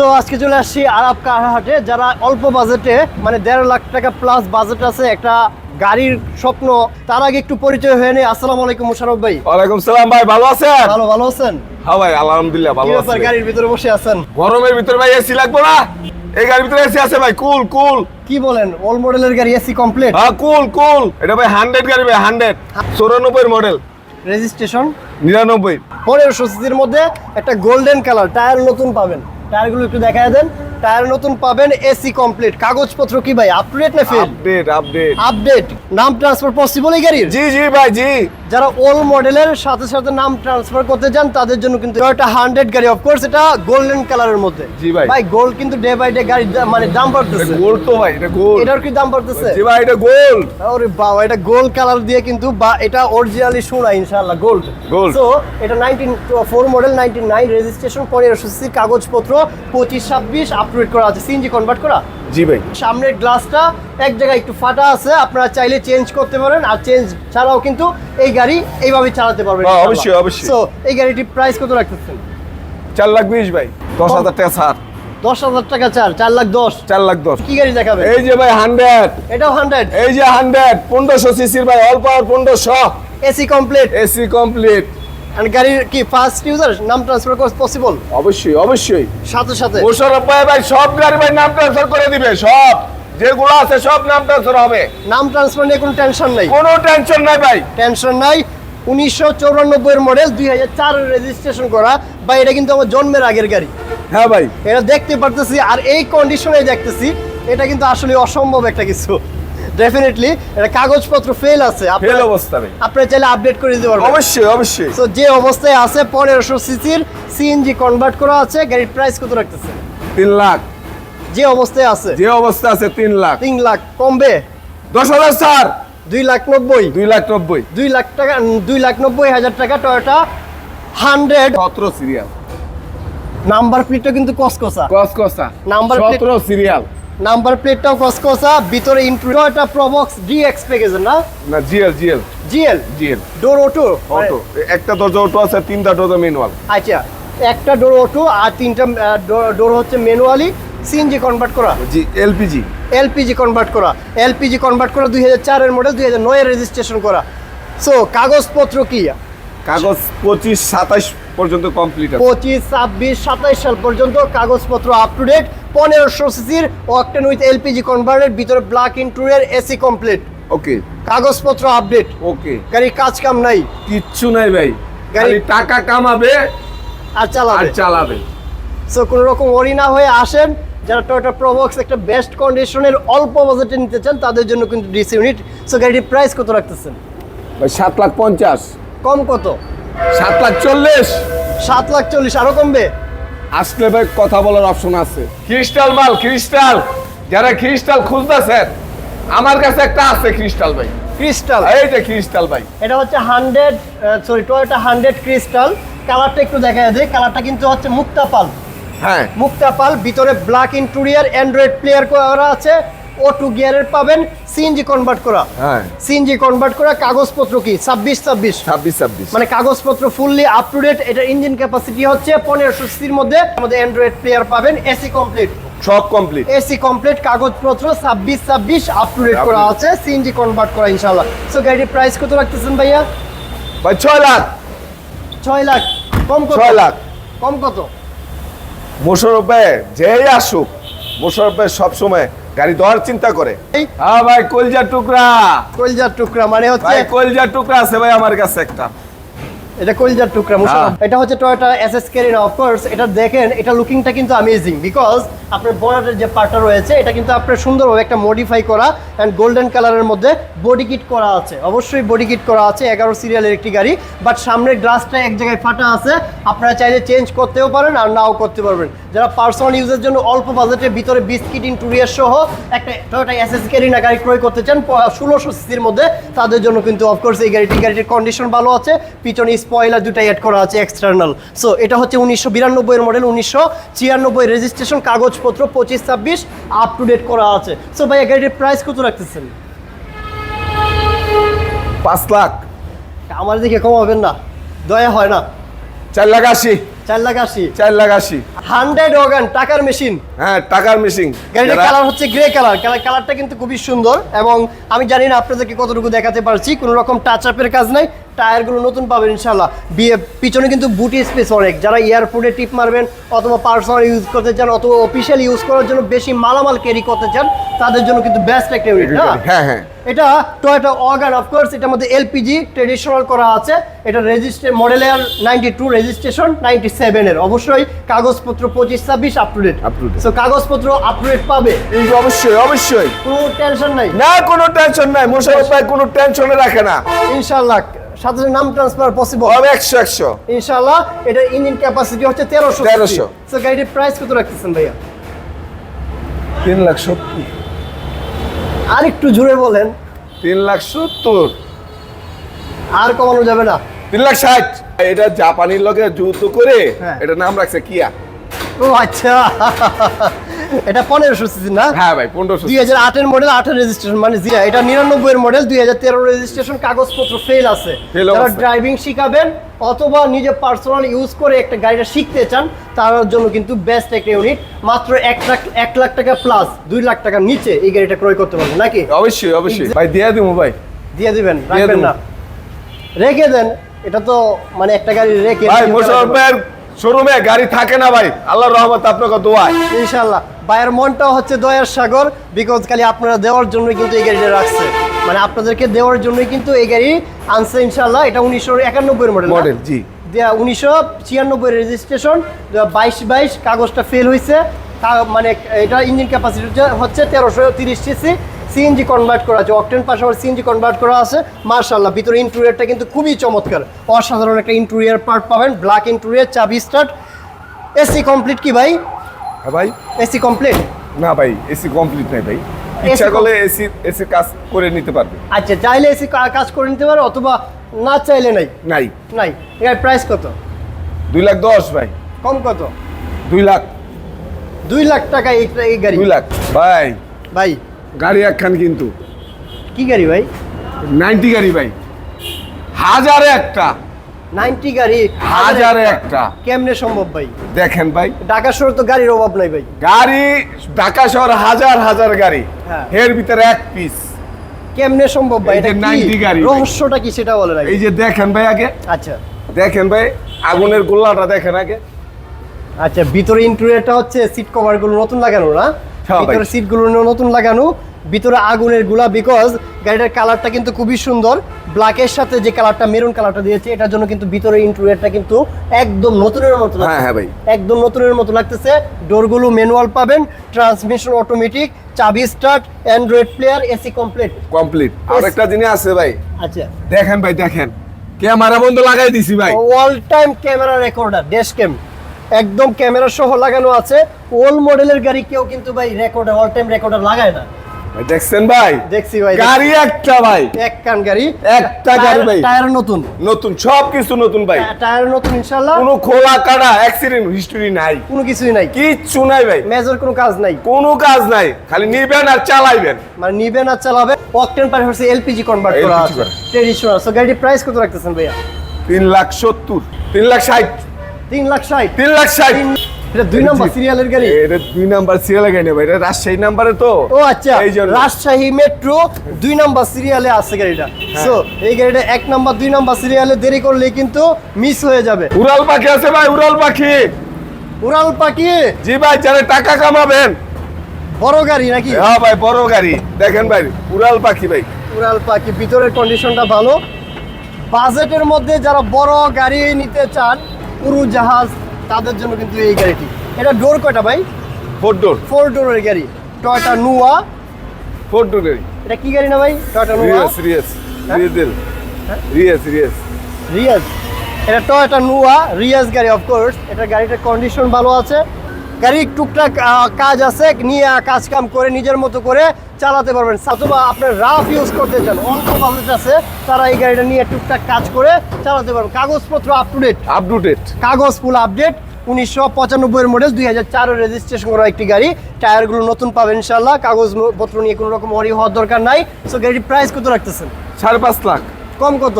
তো আজকে চলে আসছি আরব কারহাটে যারা অল্প বাজেটে মানে দেড় লাখ টাকা প্লাস বাজেট আছে একটা গাড়ির স্বপ্ন তার আগে একটু পরিচয় হয়ে নেই। আসসালামু আলাইকুম মুশারফ ভাই। ওয়ালাইকুম সালাম ভাই ভালো আছেন? ভালো ভালো আছেন? হ্যাঁ ভাই আলহামদুলিল্লাহ ভালো আছি। গাড়ির ভিতরে বসে আছেন? গরমের ভিতরে ভাই এসি লাগবে না? এই গাড়ির ভিতরে এসি আছে ভাই কুল কুল কি বলেন ওল মডেলের গাড়ি এসি কমপ্লিট হ্যাঁ কুল কুল এটা ভাই হান্ড্রেড গাড়ি ভাই হান্ড্রেড চৌরানব্বই মডেল রেজিস্ট্রেশন নিরানব্বই। পনেরোশো সিসির মধ্যে একটা গোল্ডেন কালার টায়ার নতুন পাবেন। টায়ারগুলো একটু দেখা দেন। টায়ার নতুন পাবেন এসি কমপ্লিট কাগজপত্র কি ভাই? আপডেট না ফেল আপডেট আপডেট আপডেট নাম ট্রান্সফার পসিবল এই গাড়ির? জি জি ভাই জি। যারা ওল মডেলের সাথে সাথে নাম ট্রান্সফার করতে চান তাদের জন্য কিন্তু একটা হান্ড্রেড গাড়ি অফকোর্স এটা গোল্ডেন কালারের মধ্যে। জি ভাই। ভাই গোল্ড কিন্তু ডে বাই ডে গাড়ি মানে দাম বাড়তেছে। গোল্ড তো ভাই এটা গোল্ড এটার কি দাম বাড়তেছে? জি ভাই এটা গোল্ড ওরে বাবা এটা গোল্ড কালার দিয়ে কিন্তু বা এটা অরিজিনালি সোনা ইনশাআল্লাহ গোল্ড Gold। সো এটা nineteen four model nineteen nine registration পনেরোশো সিসি কাগজপত্র পঁচিশ ছাব্বিশ আপডেট করা আছে সিএনজি কনভার্ট করা। জি ভাই। সামনের গ্লাসটা এক জায়গায় একটু ফাটা আছে আপনারা চাইলে চেঞ্জ করতে পারেন আর চেঞ্জ ছাড়াও কিন্তু এই গাড়ি এইভাবে চালাতে পারবেন হ্যাঁ, অবশ্যই, অবশ্যই। সো এই গাড়িটির প্রাইস কত রাখতেছেন? চার লাখ বিশ ভাই। দশ হাজার টাকা ছাড়। দশ হাজার টাকা চার চার লাখ দশ। চার লাখ দশ। কি গাড়ি দেখাবে এই যে ভাই হান্ড্রেড এটাও হান্ড্রেড এই যে হান্ড্রেড পনেরোশো সিসির ভাই অল্প আর পনেরোশো। এসি কমপ্লিট এসি কমপ্লিট আর গাড়ির কি ফার্স্ট ইউজার নাম ট্রান্সফার করা পসিবল অবশ্যই অবশ্যই। সাথে সাথে। মোশারফ ভাই ভাই সব গাড়ি ভাই নাম ট্রান্সফার করে দিবে সব। যেগুলো আছে সব নাম ট্রান্সফার হবে। নাম ট্রান্সফার নিয়ে কোনো টেনশন নাই। কোনো টেনশন নাই ভাই। টেনশন নাই। উনিশশো চৌরানব্বই মডেল দুই হাজার চারের রেজিস্ট্রেশন করা। বা এটা কিন্তু আমার জন্মের আগের গাড়ি। হ্যাঁ ভাই। এটা দেখতে পারতেছি আর এই কন্ডিশনে দেখতেছি এটা কিন্তু আসলে অসম্ভব একটা কিছু। ডেফিনেটলি এটা কাগজপত্র ফেল আছে। ফেল অবস্থা ভাই আপনারা চাইলে আপডেট করে দিতে পারবেন। অবশ্যই অবশ্যই। তো যে অবস্থায় আছে পনেরোশো সিসির সিএনজি কনভার্ট করা আছে গাড়ির প্রাইস কত রাখতেছে? তিন লাখ। যে অবস্থায় আছে। যে অবস্থা আছে তিন লাখ। তিন লাখ কমবে? দশ হাজার স্যার। দুই লাখ নব্বই। দুই লাখ নব্বই। দুই লাখ টাকা দুই লাখ নব্বই হাজার টাকা টয়োটা হান্ড্রেড সতেরো সিরিয়াল নাম্বার প্লেটটা কিন্তু কসকসা কসকসা নাম্বার plate- সতেরো সিরিয়াল নাম্বার প্লেটটাও কসকসা ভিতরে ইন্ট্রো টয়োটা প্রবক্স ডিএক্স প্যাকেজের না? না GL GL GL GL door auto auto একটা দরজা অটো আছে তিনটা দরজা ম্যানুয়াল আচ্ছা একটা ডোর অটো আর তিনটা ডোর হচ্ছে ম্যানুয়ালি সিএনজি কনভার্ট করা। জি এলপিজি এলপিজি কনভার্ট করা। এলপিজি কনভার্ট করা দুই হাজার চারের মডেল দুই হাজার নয়ের রেজিস্ট্রেশন করা। সো কাগজপত্র কি? কাগজ পঁচিশ সাতাশ পর্যন্ত কমপ্লিট পঁচিশ ছাব্বিশ সাতাইশ সাল পর্যন্ত কাগজপত্র আপ টু ডেট পনেরোশো সিসির অকটেন উইথ এলপিজি কনভার্টেড ভিতরে black interior AC complete okay কাগজপত্র আপডেট ওকে গাড়ির কাজ কাম নাই। কিচ্ছু নাই ভাই। গাড়ি- টাকা কামাবে আর চালাবে। আর চালাবে। চালাবে সো কোনো রকম ওরি না হয়ে আসেন। যারা টয়োটা প্রবক্স একটা বেস্ট কন্ডিশনের অল্প বাজেটে নিতে চান তাদের জন্য কিন্তু ডিসি ইউনিট সো গাড়ির প্রাইস কত রাখতেছেন? ভাই সাত লাখ পঞ্চাশ। কম কত? সাত লাখ চল্লিশ। সাত লাখ চল্লিশ আরও কমবে? আসলে ভাই কথা বলার অপশন আছে। ক্রিস্টাল মাল ক্রিস্টাল। যারা ক্রিস্টাল খুঁজতেছেন আমার কাছে একটা আছে ক্রিস্টাল ভাই। ক্রিস্টাল? এই যে ক্রিস্টাল ভাই। এটা হচ্ছে hundred sorry Toyota hundred crystal. কালারটা একটু দেখা যায় কালারটা কিন্তু হচ্ছে মুক্তা পাল হ্যাঁ। মুক্তা পাল ভিতরে ব্ল্যাক ইন্টুরিয়ার অ্যান্ড্রয়েড প্লেয়ার করা আছে। অটো গিয়ারের পাবেন সিএনজি কনভার্ট করা। হ্যাঁ। সিএনজি কনভার্ট করা কাগজপত্র কি? ছাব্বিশ ছাব্বিশ? ছাব্বিশ ছাব্বিশ। মানে কাগজপত্র ফুললি আপ টু ডেট এটার ইঞ্জিন ক্যাপাসিটি হচ্ছে পনেরোশো সিসির মধ্যে আমাদের অ্যান্ড্রয়েড প্লেয়ার পাবেন এসি কমপ্লিট সব কমপ্লিট এসি কমপ্লিট কাগজপত্র ছাব্বিশ ছাব্বিশ আপ টু ডেট করা আছে সিএনজি কনভার্ট করা ইনশাল্লাহ সো গাড়ির প্রাইস কত রাখতেছেন ভাইয়া? ভাই ছয় লাখ। ছয় লাখ। কম কত? ছয় লাখ। কম কত? মোশারফ ভাই যেই আসুক মোশারফ ভাই সবসময় গাড়ি দেওয়ার চিন্তা করে। হ্যাঁ ভাই কলজার টুকরা। কলজার টুকরা মানে হচ্ছে কলজার টুকরা আছে ভাই আমার কাছে একটা। এটা কলজার টুকরা। হ্যাঁ। এটা হচ্ছে টয়োটা এসএস কেরিনা অফকোর্স এটা দেখেন এটা লুকিংটা কিন্তু অ্যামেজিং বিকজ আপনার যে পার্টটা রয়েছে এটা কিন্তু আপনার সুন্দরভাবে একটা মডিফাই করা অ্যান্ড গোল্ডেন কালারের মধ্যে বডি কিট করা আছে। অবশ্যই বডি কিট করা আছে এগারো সিরিয়ালের একটি গাড়ি বাট সামনের গ্লাসটা এক জায়গায় ফাটা আছে। আপনারা চাইলে চেঞ্জ করতেও পারেন আর নাও করতে পারবেন। যারা পার্সোনাল ইউজের জন্য অল্প বাজেটের ভিতরে বিস্কিট ইন্টুরিয়ার সহ একটা টয়োটা এসএস কেরিনা গাড়ি ক্রয় করতে চান ষোলোশো সিসির মধ্যে তাদের জন্য কিন্তু অফকোর্স এই গাড়িটি গাড়িটির কন্ডিশন ভালো আছে। পিছনে স্পয়লার দুটাই অ্যাড করা আছে এক্সটার্নাল সো এটা হচ্ছে উনিশশো বিরানব্বইয়ের মডেল উনিশশো ছিয়ানব্বই রেজিস্ট্রেশন কাগজপত্র পঁচিশ ছাব্বিশ আপ টু ডেট করা আছে। সো ভাই গাড়িটির প্রাইস কত রাখতেছেন? পাঁচ লাখ। আমার দিকে কমাবেন না। দয়া হয় না। চার লাখ আশি। চার লাখ আশি। চার লাখ আশি। হান্ড্রেড ওগান টাকার মেশিন হ্যাঁ টাকার মেশিন গাড়িটার কালার হচ্ছে গ্রে কালার কালারটা কিন্তু খুবই সুন্দর এবং আমি জানি না আপনাদেরকে কতটুকু দেখাতে পারছি কোনো রকম টাচ আপের কাজ নাই। টায়ারগুলো নতুন পাবেন ইনশাল্লাহ বিয়ে পিছনে কিন্তু বুটি স্পেস অনেক। যারা এয়ারপোর্টে টিপ মারবেন অথবা পার্সোনাল ইউজ করতে চান অথবা অফিসিয়াল ইউজ করার জন্য বেশি মালামাল ক্যারি করতে চান তাদের জন্য কিন্তু বেস্ট একটা ইউনিট হ্যাঁ হ্যাঁ। এটা টয়োটা অগান অফকোর্স এটার মধ্যে এলপিজি ট্রেডিশনাল করা আছে। এটা রেজিস্ট্রে মডেলের নাইনটি টু রেজিস্ট্রেশন নাইনটি সেভেনের অবশ্যই কাগজপত্র পঁচিশ ছাব্বিশ আপ টু ডেট. সো কাগজপত্র আপ টু ডেট পাবে। অবশ্যই অবশ্যই। কোনো টেনশন নাই। না কোনো টেনশন নাই। মোশারফ ভাই কোনো টেনশনে রাখে না। ইনশাল্লাহ সাথে সাথে নাম ট্রান্সফার পসিবল হবে একশো একশো। ইনশাল্লাহ এটার ইঞ্জিন ক্যাপাসিটি হচ্ছে তেরোশো 1300 সো গাড়িটির প্রাইস কত রাখতেছেন ভাইয়া? তিন লাখ সত্তর। আর একটু জুড়ে বলেন। তিন লাখ সত্তর। আর কমানো যাবে না। তিন লাখ ষাট। এটা জাপানির লগে যুদ্ধ করে হ্যাঁ। এটা নাম রাখছে কিয়া। ও আচ্ছা। এটা পনেরোশো সিসি না? হ্যাঁ ভাই পনেরোশো দুই হাজার আটের মডেল আটের রেজিস্ট্রেশন মানে জি এটা নিরানব্বই এর মডেল দুই হাজার তেরো রেজিস্ট্রেশন কাগজপত্র ফেল আছে। যারা ড্রাইভিং শিখাবেন অথবা নিজে পার্সোনাল ইউজ করে একটা গাড়িটা শিখতে চান তার জন্য কিন্তু বেস্ট একটা ইউনিট মাত্র এক লাখ এক লাখ টাকা প্লাস দুই লাখ টাকার নিচে এই গাড়িটা ক্রয় করতে পারবেন নাকি? অবশ্যই অবশ্যই। ভাই দিয়ে দিব ভাই। দিয়ে দিবেন রাখবেন না। রেখে দেন এটা তো মানে একটা গাড়ি রেখে ভাই মোশারফ ভাইয়ের শোরুমে গাড়ি থাকে না ভাই। আল্লাহর রহমত আপনাকে দোয়া। ইনশাল্লাহ ভাইয়ের মনটাও হচ্ছে দয়ার সাগর বিকজ খালি আপনারা দেওয়ার জন্যই কিন্তু এই গাড়িটা রাখছে। মানে আপনাদেরকে দেওয়ার জন্যই কিন্তু এই গাড়ি আনছে ইনশাল্লাহ এটা উনিশশো একানব্বই মডেল মডেল জি। উনিশশো ছিয়ানব্বই রেজিস্ট্রেশন বাইশ বাইশ কাগজটা ফেল হয়েছে তা- মানে এটা ইঞ্জিন ক্যাপাসিটি হচ্ছে তেরোশো তিরিশ সিসি সিএনজি কনভার্ট করা আছে অকটেন পাশাপাশি সিএনজি কনভার্ট করা আছে। মার্শাল্লাহ ভিতরে ইন্টেরিয়রটা কিন্তু খুবই চমৎকার। অসাধারণ একটা ইন্টেরিয়র পার্ট পাবেন ব্ল্যাক ইন্টেরিয়র চাবি স্টার্ট এসি কমপ্লিট কি ভাই? হ্যাঁ ভাই? এসি কমপ্লিট না ভাই এসি কমপ্লিট নাই ভাই। ইচ্ছা করলে এসি এসি কাজ করে নিতে পারবে। আচ্ছা চাইলে এসি কাজ করে নিতে পারো অথবা না চাইলে নাই? নাই। নাই। এর প্রাইস কত? দুই লাখ দশ ভাই। কম কত? দুই লাখ। দুই লাখ টাকা এই গাড়ি। দুই লাখ। ভাই। ভাই। গাড়ি একখান কিন্তু। কি গাড়ি ভাই? নাইনটি গাড়ি ভাই। হাজারে একটা। নাইনটি গাড়ি হাজারে একটা। কেমনে সম্ভব ভাই? দেখেন ভাই। ঢাকা শহর তো গাড়ির অভাব নাই ভাই। গাড়ি ঢাকা শহর হাজার হাজার গাড়ি। হ্যাঁ। এর ভিতরে এক পিস কেমনে সম্ভব ভাই? এটা 90 গাড়ি। রহস্যটা কি সেটা বলে এই যে দেখেন ভাই আগে। আচ্ছা। দেখেন ভাই আগুনের গোল্লাটা দেখেন আগে। আচ্ছা ভিতরে ইন্টেরিয়রটা হচ্ছে সিট কভারগুলো নতুন লাগানো না? হ্যাঁ ভিতরে সিটগুলো নতুন লাগানো ভিতরে আগুনেরগুলা বিকজ গাড়িটার কালারটা কিন্তু খুবই সুন্দর। ব্ল্যাকের সাথে যে কালারটা মেরুন কালারটা দিয়েছে এটার জন্য কিন্তু ভিতরে ইন্টেরিয়রটা কিন্তু একদম নতুনের মতো হ্যাঁ, হ্যাঁ ভাই। একদম নতুনের মতো লাগতেছে। ডোরগুলো ম্যানুয়াল পাবেন ট্রান্সমিশন অটোমেটিক চাবি start Android player AC complete complete আর একটা জিনিস আছে ভাই। আচ্ছা। দেখেন ভাই দেখেন। ক্যামেরা বন্ধ লাগাই দিছি ভাই। All time camera recorder dash cam একদম ক্যামেরা সহ লাগানো আছে। ওল্ড মডেলের গাড়ি কেউ কিন্তু ভাই রেকর্ডার অল টাইম রেকর্ডার লাগায় না। দেখছেন ভাই? দেখছি ভাই গাড়ি একটা ভাই। এক কান গাড়ি একটা গাড়ি ভাই। টায়ার নতুন। নতুন সব কিছু নতুন ভাই। টায়ার নতুন ইনশাআল্লাহ। কোনো খোলা কাটা অ্যাক্সিডেন্ট হিস্টোরি নাই। কোনো কিছুই নাই। কিচ্ছু নাই ভাই। মেজর কোনো কাজ নাই। কোনো কাজ নাই। খালি নিবেন আর চালাইবেন। মানে নিবেন আর চালাবে অকটেন পার হচ্ছে এলপিজি কনভার্ট করা আছে। ট্রেডিশনাল সো গাড়ির প্রাইস কত রাখতেছেন ভাইয়া? তিন লাখ সত্তর। তিন লাখ ষাট। তিন লাখ ষাট। তিন লাখ ষাট। এটা দুই নম্বর সিরিয়ালের গাড়ি। এটা দুই নাম্বার সিরিয়াল গাড়ি নেবে এটা রাজশাহী নাম্বারে তো। ও আচ্ছা রাজশাহী মেট্রো দুই নাম্বার সিরিয়ালে আছে গাড়িটা। হ্যাঁ। সো এই গাড়িটা এক নাম্বার দুই নাম্বার সিরিয়ালে দেরি করলে কিন্তু মিস হয়ে যাবে। উড়াল পাখি আছে ভাই উড়াল পাখি। উড়াল পাখি? জি ভাই যারা টাকা কামাবেন। বড় গাড়ি নাকি? হ্যাঁ ভাই বড় গাড়ি। দেখেন ভাই উড়াল পাখি ভাই। উড়াল পাখি ভিতরের কন্ডিশনটা ভালো। বাজেটের মধ্যে যারা বড় গাড়ি নিতে চান পুরু জাহাজ তাদের জন্য কিন্তু এই গাড়িটি। এটা ডোর কয়টা ভাই? ফোর ডোর ফোর ডোরের গাড়ি। টয়টা নুয়া ফোর ডোর গাড়ি। এটা কি গাড়ি না ভাই? টয়টা নুয়া রিয়াস রিয়াস? রিয়েল হ্যাঁ? রিয়াস রিয়াস রিয়াজ এটা টয়টা নুয়া রিয়াস গাড়ি অফকোর্স এটা গাড়িটার কন্ডিশন ভালো আছে। গাড়ির টুকটাক কাজ আছে নিয়ে কাজ কাম করে নিজের মতো করে চালাতে পারবেন। অথবা আপনার রাফ ইউজ করতে চান অল্প বাজেট আছে তারা এই গাড়িটা নিয়ে টুকটাক কাজ করে চালাতে পারবেন। কাগজপত্র up to date up to date কাগজ ফুল আপডেট উনিশশো পঁচানব্বই মডেল দুই হাজার চারের রেজিস্ট্রেশন করা একটি গাড়ি। টায়ারগুলো নতুন পাবেন ইনশাল্লাহ কাগজপত্র নিয়ে কোনো রকম অরি হওয়ার দরকার নাই। সো গাড়ির প্রাইস কত রাখতেছেন? সাড়ে পাঁচ লাখ। কম কত?